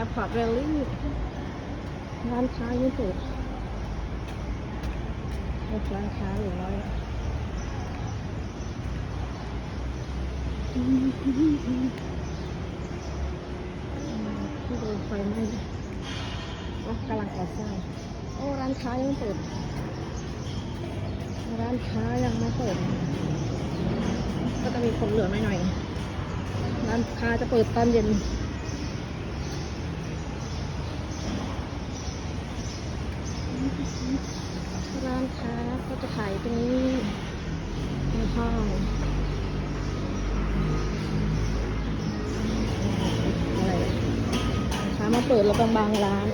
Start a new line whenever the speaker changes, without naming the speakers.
อร์ตเรลลี่ร้านค้ายังเปิดร้านค้าอยู่น้อยที่โดนไฟไหม้อะกำลังก่อสร้างโอ้ร้านค้ายังเปิด ร้านค้ายังไม่เปิด ก็จะมีคนเหลือไม่หน่อย ร้านค้าจะเปิดตอนเย็น ร้านค้าก็จะขายตรงนี้ในห้องอะไรร้านค้ามาเปิดแล้วบางๆร้าน